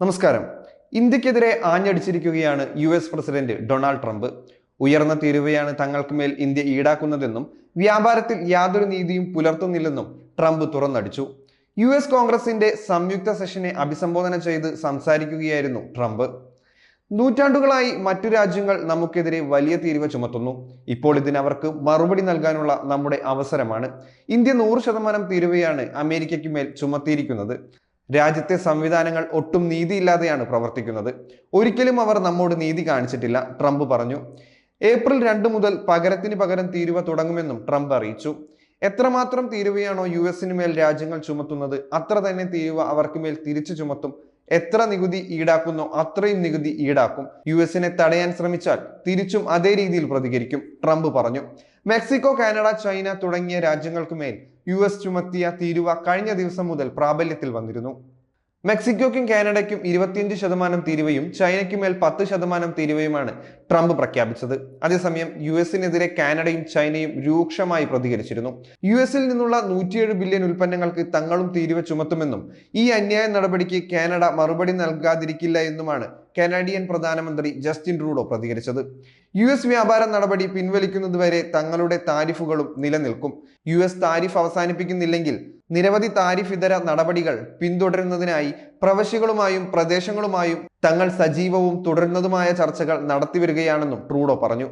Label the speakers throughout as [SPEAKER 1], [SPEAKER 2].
[SPEAKER 1] നമസ്കാരം. ഇന്ത്യക്കെതിരെ ആഞ്ഞടിച്ചിരിക്കുകയാണ് U S president Donald Trump. ഉയർന്ന തീരുവയാണ് തങ്ങൾക്ക് മേൽ ഇന്ത്യ ഈടാക്കുന്നതെന്നും വ്യാപാരത്തിൽ യാതൊരു നീതിയും പുലർത്തുന്നില്ലെന്നും ട്രംപ് തുറന്നടിച്ചു. യു എസ് കോൺഗ്രസിന്റെ സംയുക്ത സെഷനെ അഭിസംബോധന ചെയ്ത് സംസാരിക്കുകയായിരുന്നു ട്രംപ്. നൂറ്റാണ്ടുകളായി മറ്റു രാജ്യങ്ങൾ നമുക്കെതിരെ വലിയ തീരുവ ചുമത്തുന്നു. ഇപ്പോൾ ഇതിനവർക്ക് മറുപടി നൽകാനുള്ള നമ്മുടെ അവസരമാണ്. ഇന്ത്യ നൂറ് ശതമാനം തീരുവയാണ് അമേരിക്കയ്ക്ക് മേൽ ചുമത്തിയിരിക്കുന്നത്. രാജ്യത്തെ സംവിധാനങ്ങൾ ഒട്ടും നീതിയില്ലാതെയാണ് പ്രവർത്തിക്കുന്നത്. ഒരിക്കലും അവർ നമ്മോട് നീതി കാണിച്ചിട്ടില്ല ട്രംപ് പറഞ്ഞു. ഏപ്രിൽ രണ്ട് മുതൽ പകരത്തിന് പകരം തീരുവ തുടങ്ങുമെന്നും ട്രംപ് അറിയിച്ചു. എത്രമാത്രം തീരുവയാണോ യു എസിന് മേൽ രാജ്യങ്ങൾ ചുമത്തുന്നത് അത്ര തന്നെ തീരുവ അവർക്ക് മേൽ തിരിച്ചു ചുമത്തും. എത്ര നികുതി ഈടാക്കുന്നോ അത്രയും നികുതി ഈടാക്കും. യു എസിനെ തടയാൻ ശ്രമിച്ചാൽ തിരിച്ചും അതേ രീതിയിൽ പ്രതികരിക്കും ട്രംപ് പറഞ്ഞു. മെക്സിക്കോ കാനഡ ചൈന തുടങ്ങിയ രാജ്യങ്ങൾക്ക് മേൽ യു എസ് ചുമത്തിയ തീരുവ കഴിഞ്ഞ ദിവസം മുതൽ പ്രാബല്യത്തിൽ വന്നിരുന്നു. മെക്സിക്കോയ്ക്കും കാനഡയ്ക്കും ഇരുപത്തിയഞ്ച് ശതമാനം തീരുവയും ചൈനയ്ക്കും മേൽ പത്ത് ശതമാനം തീരുവയുമാണ് ട്രംപ് പ്രഖ്യാപിച്ചത്. അതേസമയം യു എസിനെതിരെ കാനഡയും ചൈനയും രൂക്ഷമായി പ്രതികരിച്ചിരുന്നു. യു എസിൽ നിന്നുള്ള നൂറ്റിയേഴ് ബില്യൺ ഉൽപ്പന്നങ്ങൾക്ക് തങ്ങളും തീരുവ ചുമത്തുമെന്നും ഈ അന്യായ നടപടിക്ക് കാനഡ മറുപടി നൽകാതിരിക്കില്ല എന്നുമാണ് കനഡിയൻ പ്രധാനമന്ത്രി ജസ്റ്റിൻ ട്രൂഡോ പ്രതികരിച്ചത്. യു എസ് വ്യാപാര നടപടി പിൻവലിക്കുന്നതുവരെ തങ്ങളുടെ താരിഫുകളും നിലനിൽക്കും. യു എസ് താരിഫ് അവസാനിപ്പിക്കുന്നില്ലെങ്കിൽ നിരവധി താരിഫ് ഇതര നടപടികൾ പിന്തുടരുന്നതിനായി പ്രവശ്യകളുമായും പ്രദേശങ്ങളുമായും തങ്ങൾ സജീവവും തുടരുന്നതുമായ ചർച്ചകൾ നടത്തിവരികയാണെന്നും ട്രൂഡോ പറഞ്ഞു.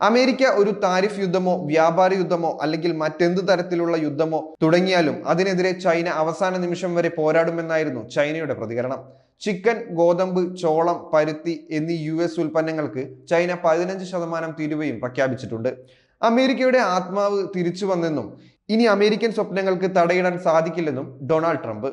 [SPEAKER 1] അമേരിക്ക ഒരു താരിഫ് യുദ്ധമോ വ്യാപാര യുദ്ധമോ അല്ലെങ്കിൽ മറ്റെന്ത് തരത്തിലുള്ള യുദ്ധമോ തുടങ്ങിയാലും അതിനെതിരെ ചൈന അവസാന നിമിഷം വരെ പോരാടുമെന്നായിരുന്നു ചൈനയുടെ പ്രതികരണം. ചിക്കൻ ഗോതമ്പ് ചോളം പരുത്തി എന്നീ യു എസ് ഉൽപ്പന്നങ്ങൾക്ക് ചൈന പതിനഞ്ച് ശതമാനം തീരുവയും പ്രഖ്യാപിച്ചിട്ടുണ്ട്. അമേരിക്കയുടെ ആത്മാവ് തിരിച്ചു വന്നെന്നും ഇനി അമേരിക്കൻ സ്വപ്നങ്ങൾക്ക് തടയിടാൻ സാധിക്കില്ലെന്നും ഡൊണാൾഡ് ട്രംപ്.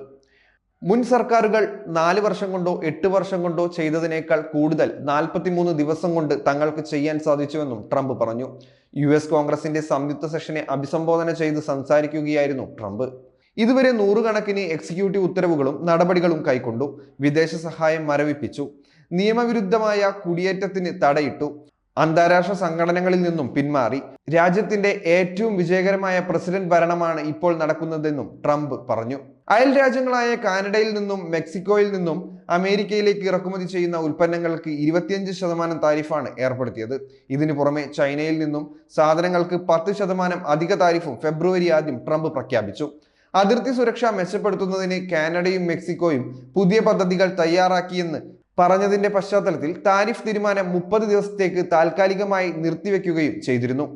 [SPEAKER 1] മുൻ സർക്കാരുകൾ നാല് വർഷം കൊണ്ടോ എട്ട് വർഷം കൊണ്ടോ ചെയ്തതിനേക്കാൾ കൂടുതൽ നാൽപ്പത്തിമൂന്ന് ദിവസം കൊണ്ട് തങ്ങൾക്ക് ചെയ്യാൻ സാധിച്ചുവെന്നും ട്രംപ് പറഞ്ഞു. യു എസ് കോൺഗ്രസിന്റെ സംയുക്ത സെഷനെ അഭിസംബോധന ചെയ്ത് സംസാരിക്കുകയായിരുന്നു ട്രംപ്. ഇതുവരെ നൂറുകണക്കിന് എക്സിക്യൂട്ടീവ് ഉത്തരവുകളും നടപടികളും കൈക്കൊണ്ടു. വിദേശ സഹായം മരവിപ്പിച്ചു. നിയമവിരുദ്ധമായ കുടിയേറ്റത്തിന് തടയിട്ടു. അന്താരാഷ്ട്ര സംഘടനകളിൽ നിന്നും പിന്മാറി രാജ്യത്തിന്റെ ഏറ്റവും വിജയകരമായ പ്രസിഡന്റ് ഭരണമാണ് ഇപ്പോൾ നടക്കുന്നതെന്നും ട്രംപ് പറഞ്ഞു. അയൽ രാജ്യങ്ങളായ കാനഡയിൽ നിന്നും മെക്സിക്കോയിൽ നിന്നും അമേരിക്കയിലേക്ക് ഇറക്കുമതി ചെയ്യുന്ന ഉൽപ്പന്നങ്ങൾക്ക് ഇരുപത്തിയഞ്ച് ശതമാനം താരിഫാണ് ഏർപ്പെടുത്തിയത്. ഇതിനു പുറമെ ചൈനയിൽ നിന്നും സാധനങ്ങൾക്ക് പത്ത് ശതമാനം അധിക താരിഫും ഫെബ്രുവരി ആദ്യം ട്രംപ് പ്രഖ്യാപിച്ചു. അതിർത്തി സുരക്ഷ മെച്ചപ്പെടുത്തുന്നതിന് കാനഡയും മെക്സിക്കോയും പുതിയ പദ്ധതികൾ തയ്യാറാക്കിയെന്ന് പറഞ്ഞതിന്റെ പശ്ചാത്തലത്തിൽ താരിഫ് തീരുമാനം മുപ്പത് ദിവസത്തേക്ക് താൽക്കാലികമായി നിർത്തിവെക്കുകയും ചെയ്തിരുന്നു.